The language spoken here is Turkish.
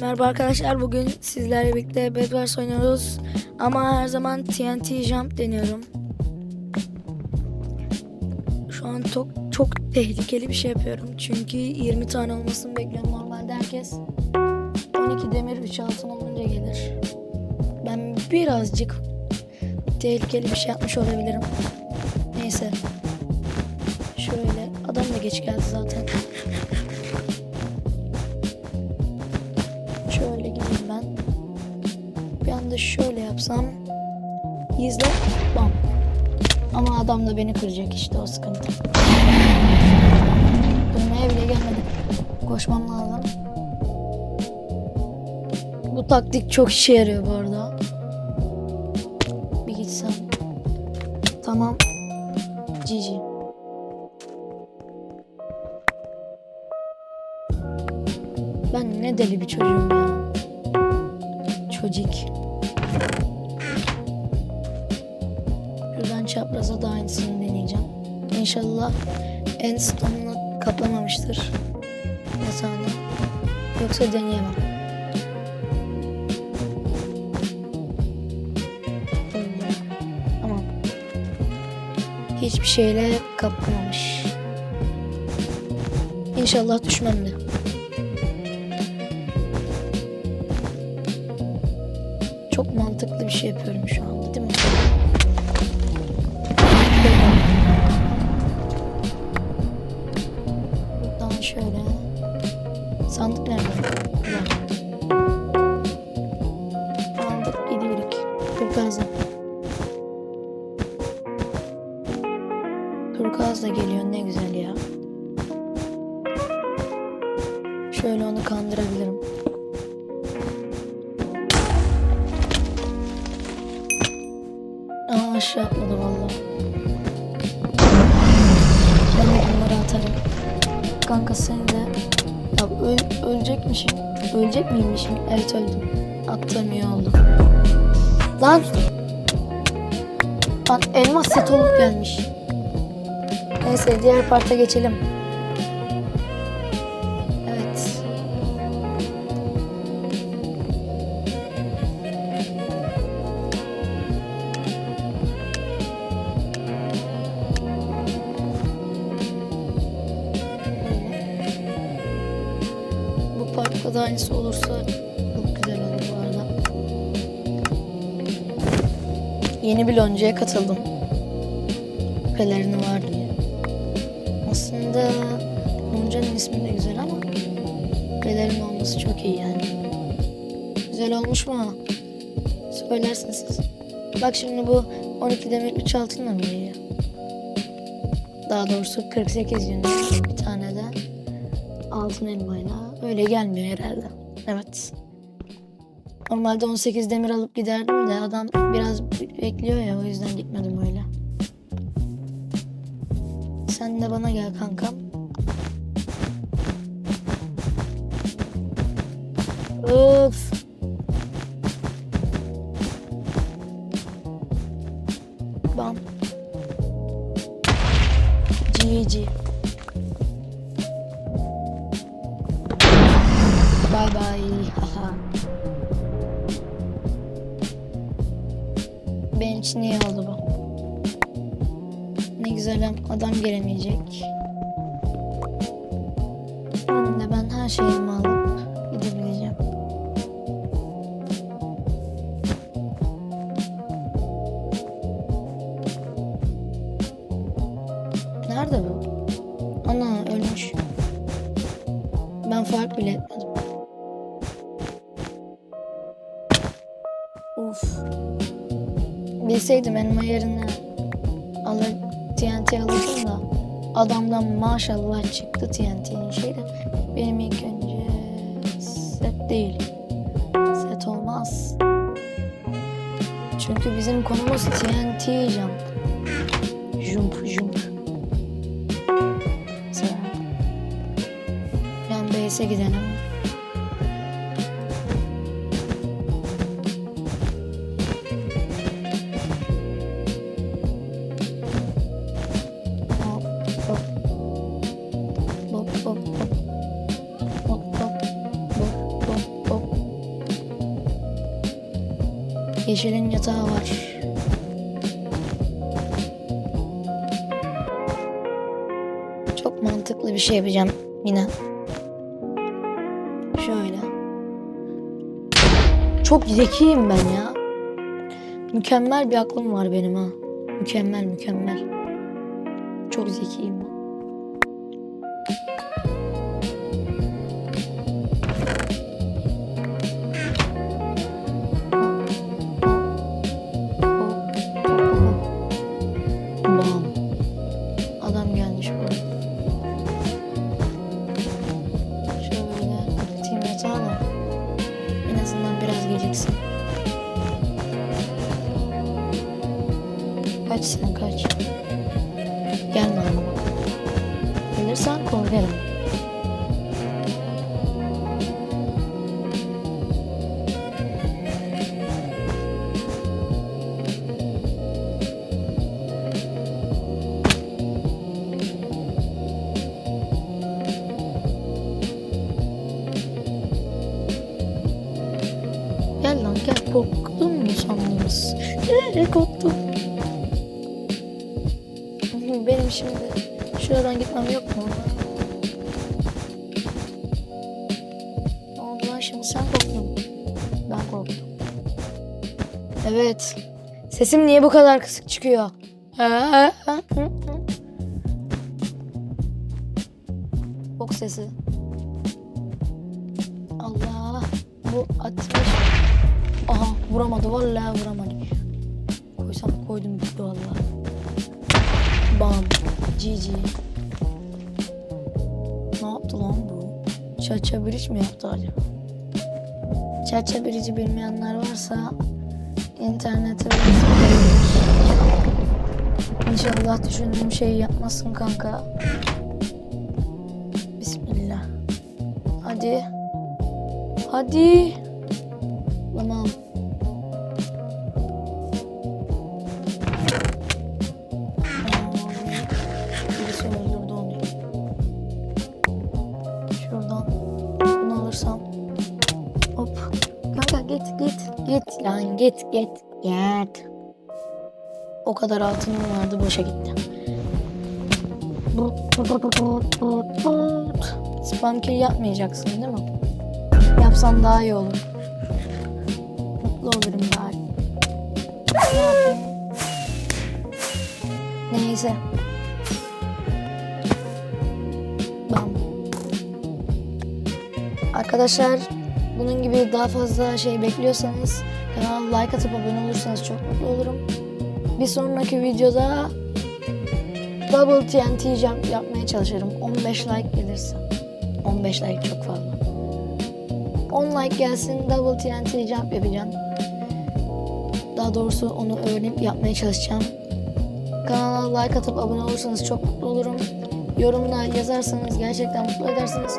Merhaba arkadaşlar bugün sizlerle birlikte Bed Wars oynuyoruz ama her zaman TNT Jump deniyorum. Şu an çok çok tehlikeli bir şey yapıyorum çünkü 20 tane olmasını bekliyorum normalde herkes 12 demir 3 altın olunca gelir. Ben birazcık tehlikeli bir şey yapmış olabilirim. Neyse. Şöyle adam da geç geldi zaten. Anda şöyle yapsam. İzle. Bam. Ama adam da beni kıracak işte o sıkıntı. Kırmaya bile gelmedi. Koşmam lazım. Bu taktik çok işe yarıyor bu arada. Bir gitsem. Tamam. GG. Ben ne deli bir çocuğum ya. Çocuk. Şuradan çapraza da aynısını deneyeceğim. İnşallah en stone'unu kaplamamıştır. Yatağını. Yoksa deneyemem. Tamam. Hiçbir şeyle kaplamamış. İnşallah düşmem de. Çok mantıklı bir şey yapıyorum şu anda değil mi? Buradan şöyle. Sandık nerede? Burada. Sandık gidiyoruz. Turkuaz'a. Turkuaz da geliyor ne güzel ya. Şöyle onu kandırabilirim. Aa aşağı atladı valla. Ben de bunları atarım. Kanka sen de... Ya öl, ölecekmişim. Ölecek miymişim? Evet öldüm. Attığım iyi oldu. Lan! Lan elmas set olup gelmiş. Neyse diğer parta geçelim. Aynısı olursa çok güzel olur bu arada. Yeni bir loncaya katıldım. Pelerini var diye. Aslında loncanın ismi de güzel ama pelerin olması çok iyi yani. Güzel olmuş mu? Söylersiniz siz. Bak şimdi bu 12 demir 3 altınla mı geliyor? Daha doğrusu 48 günde bir tane de altın elmayla öyle gelmiyor herhalde. Evet. Normalde 18 demir alıp giderdim de adam biraz bekliyor ya o yüzden gitmedim öyle. Sen de bana gel kankam. Of. Bam. GG. Bye. Haha. Benim için iyi oldu bu. Ne güzel adam gelemeyecek. Hem de ben her şeyimi alıp gidebileceğim. Nerede bu? Ana ölmüş. Ben fark bile etmedim. Bilseydim elma yerine alır TNT alırdım da adamdan maşallah çıktı TNT'nin şeyi de benim ilk önce set değil. Set olmaz. Çünkü bizim konumuz TNT jump. Jump jump. Mesela yan base'e gidelim. Yeşil'in yatağı var. Çok mantıklı bir şey yapacağım yine. Şöyle. Çok zekiyim ben ya. Mükemmel bir aklım var benim ha. Mükemmel mükemmel. Çok zekiyim ben. Gelirsen korkarım. Gel lan gel korktun mu sandınız? Eee korktum. Benim şimdi şuradan gitmem yok mu? Ne oldu lan şimdi sen korktun. Ben korktum. Evet. Sesim niye bu kadar kısık çıkıyor? Bok sesi. Allah. Bu atmış. Aha vuramadı vallahi vuramadı. Koysam koydum gitti vallahi. Bam. GG. Ne yaptı lan bu? Çaça bridge mi yaptı acaba? Çaça bridge'i bilmeyenler varsa internete İnşallah düşündüğüm şeyi yapmasın kanka. Bismillah. Hadi. Hadi. Tamam. Alırsam. Hop. Kanka git git git lan git git git. O kadar altınım vardı boşa gitti. Spam kill yapmayacaksın değil mi? Yapsan daha iyi olur. Mutlu olurum bari. Neyse. Arkadaşlar bunun gibi daha fazla şey bekliyorsanız kanala like atıp abone olursanız çok mutlu olurum. Bir sonraki videoda double TNT jump yapmaya çalışırım. 15 like gelirse. 15 like çok fazla. 10 like gelsin double TNT jump yapacağım. Daha doğrusu onu öğrenip yapmaya çalışacağım. Kanala like atıp abone olursanız çok mutlu olurum. Yorumda yazarsanız gerçekten mutlu edersiniz.